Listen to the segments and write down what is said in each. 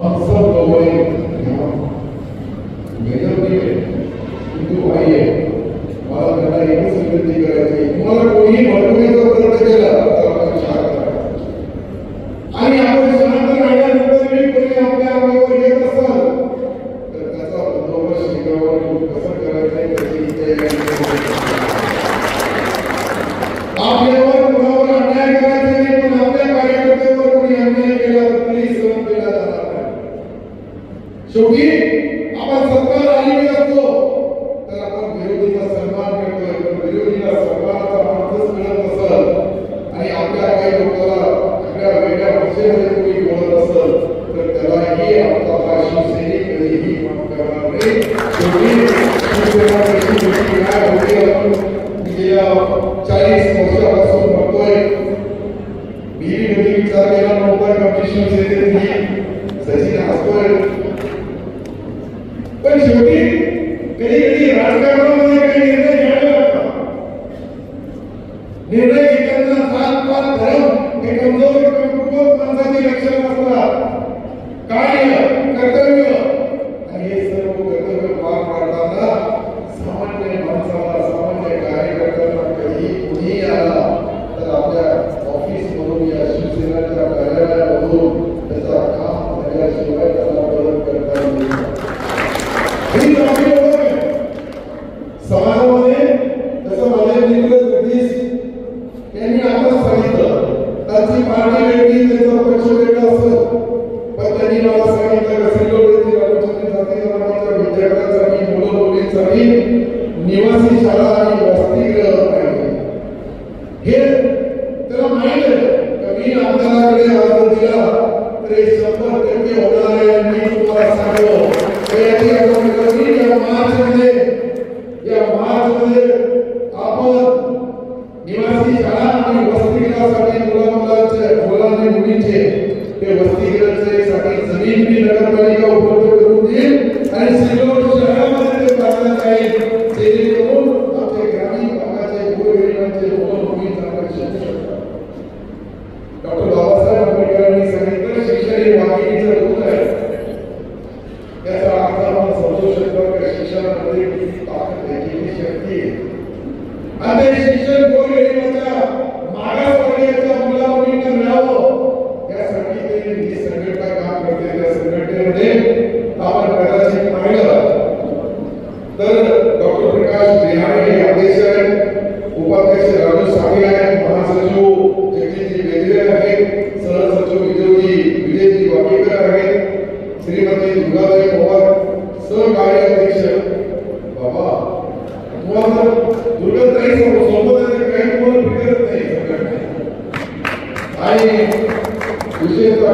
Observe the way, you know, the way Sobre o quê? mi voz instalada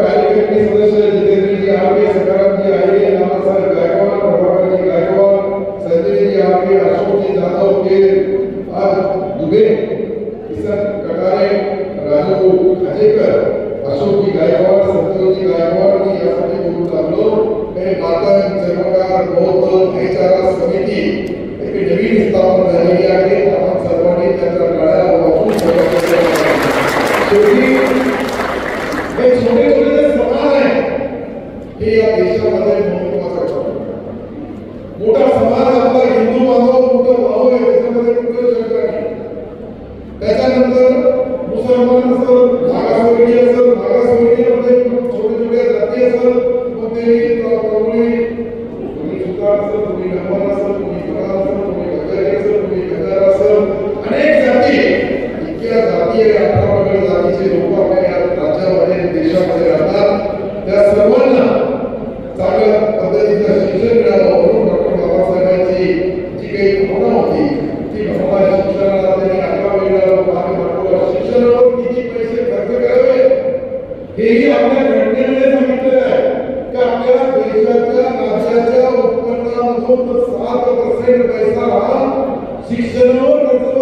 कार्यकर्ता सदस्य जितेंद्र जी आपके सकाराम जी आइए नामासर गायकवाड़ प्रभाकर जी गायकवाड़ संजय जी आपके अशोक जी जाधव के आज दुबे किशन कटारे राजू खजेकर अशोक जी गायकवाड़ संजय जी गायकवाड़ जी यासाठी बोलून लागलो हे मातन चर्मकार गोत एच आर एस समिती एक नवीन स्थापन झालेली आहे आपण सर्वांनी त्यांच्या गाळ्या वाचून शेवटी हे छोटे आहे. हे या देशामध्ये महत्वाचं मोठा समाज हिंदू बांधव मोठं भाऊ त्याच्यानंतर मुसलमान असं भागासवर्गीय जातीय अठरा पगड जातीचे लोक आपल्या या राज्यामध्ये देशामध्ये राहतात. त्या सर्वांना चांगल्या पद्धतीचं शिक्षण मिळालं म्हणून डॉक्टर बाबासाहेबांची जी काही भावना होती ती भावना शिक्षणाला त्यांनी अठरा महिला शिक्षणावर किती पैसे खर्च करावे? हेही आपल्या घटनेमध्ये सांगितलेलं आहे. की आपल्या देशाच्या राज्याच्या उत्पन्नामधून सात पर्सेंट पैसा हा शिक्षणावर खर्च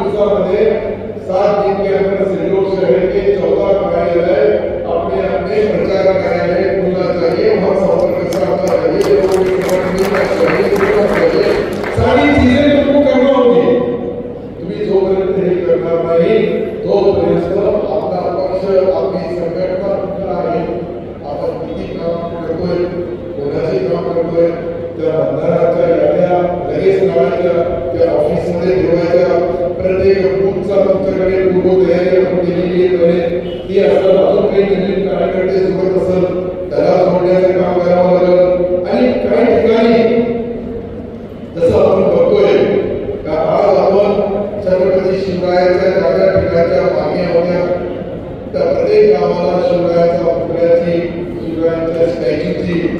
हिस्सा बने सात दिन के अंदर सहयोग शहर के चौदह कार्यालय अपने अपने प्रचार कार्यालय खुलना चाहिए, वहाँ संपर्क के साथ चाहिए, सारी चीज़ें तो तुमको करना होगी। तुम्हें जो प्रयत्न नहीं करना नहीं तो प्रयत्न अपना पक्ष अपनी संगठन अपना है अपन किती काम करतोय कोणाचे काम करतोय, त्या बंधाराच्या याद्या, लगेच लावायच्या त्या ऑफिसमध्ये ठेवायच्या प्रत्येक रूमचा तुमच्याकडे पूर्व तयारी आपण केलेली आहे म्हणे ती असताना अजून काही नवीन कार्यकर्ते सोबत असेल त्याला जोडण्याचं काम करावं लागेल आणि काही ठिकाणी जसं आपण बघतोय का आज आपण छत्रपती शिवरायाच्या जागा ठिकाणच्या मागण्या होत्या त्या प्रत्येक गावाला शिवरायाच्या पुतळ्याची शिवरायांच्या स्टॅच्यूची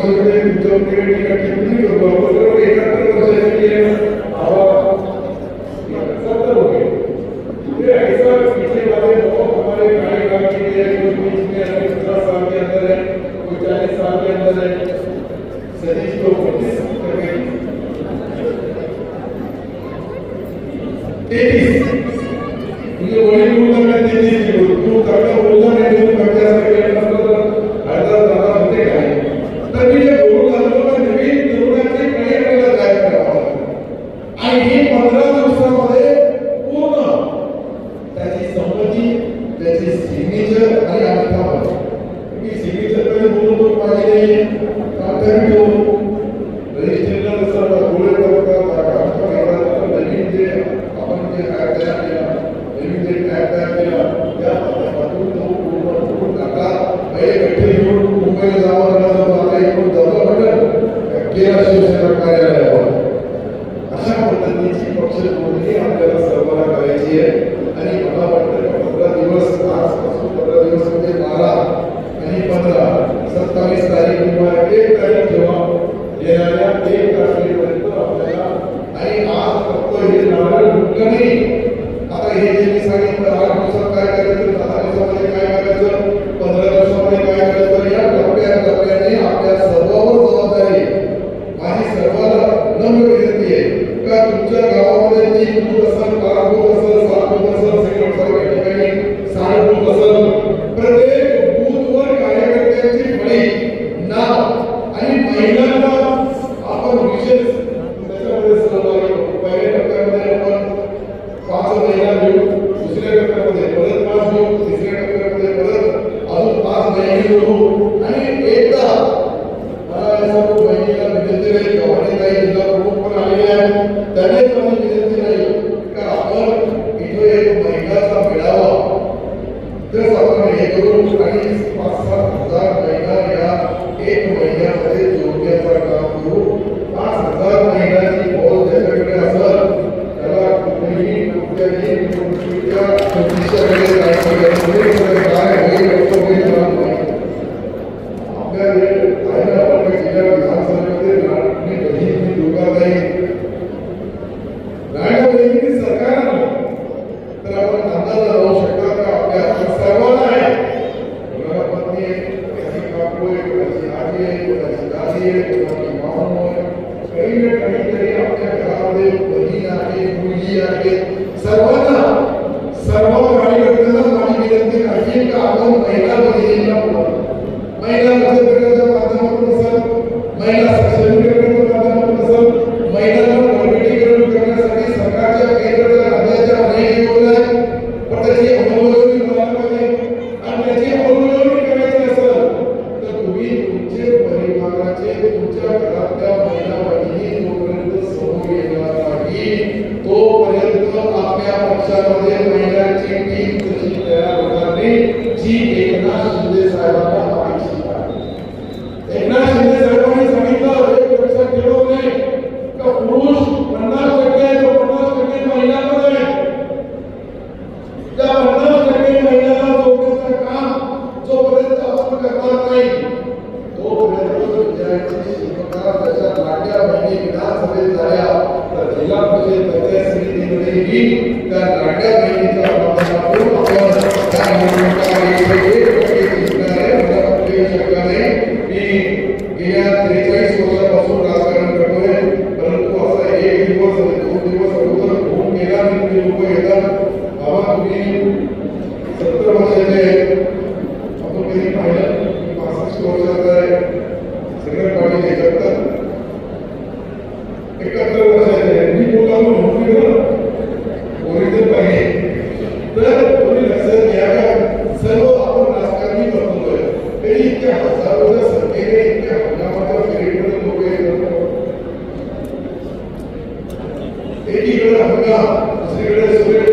Thank you. प्रकारे अशा पद्धतीची पक्षतोडणी आपल्याला सर्वांना करायची आहे. आणि मला वाटतं पंधरा दिवस आजपासून पंधरा दिवस म्हणजे बारा आणि पंधरा, सत्तावीस तारीख किंवा एक तारीख जेव्हा येणाऱ्या एक तारखेपर्यंत आपल्याला आणि आज फक्त हे नारळ मुख्य नाही. आता हे जे मी सांगितलं, आठ दिवसात काय करायचं दहा दिवसामध्ये काय चाहिए मौसम हो न कहीं तरी अपने घरामध्ये बहिणी आहे मुलगी आहे सर्वांना सर्व कार्यकर्त्यांना माझी विनंती आहे का आपण महिला बहिणीला बोला महिला बचत गटाच्या माध्यमातून सर महिला आम्ही सत्तर वर्षाचे आपण कधी पाहिलं पासष्ट वर्षाचा सगळ्या पाणी हे करतात एकाहत्तर वर्षाचे मी मुलांना म्हणून ओरिजिन पाहिजे तर तुम्ही लक्षात घ्या का सर्व आपण राजकारणी बनवतोय ते इतक्या हजारोच्या संख्येने इतक्या हंगामाच्या पिढीकडे लोक येतात एकीकडे हंगाम दुसरीकडे सूर्य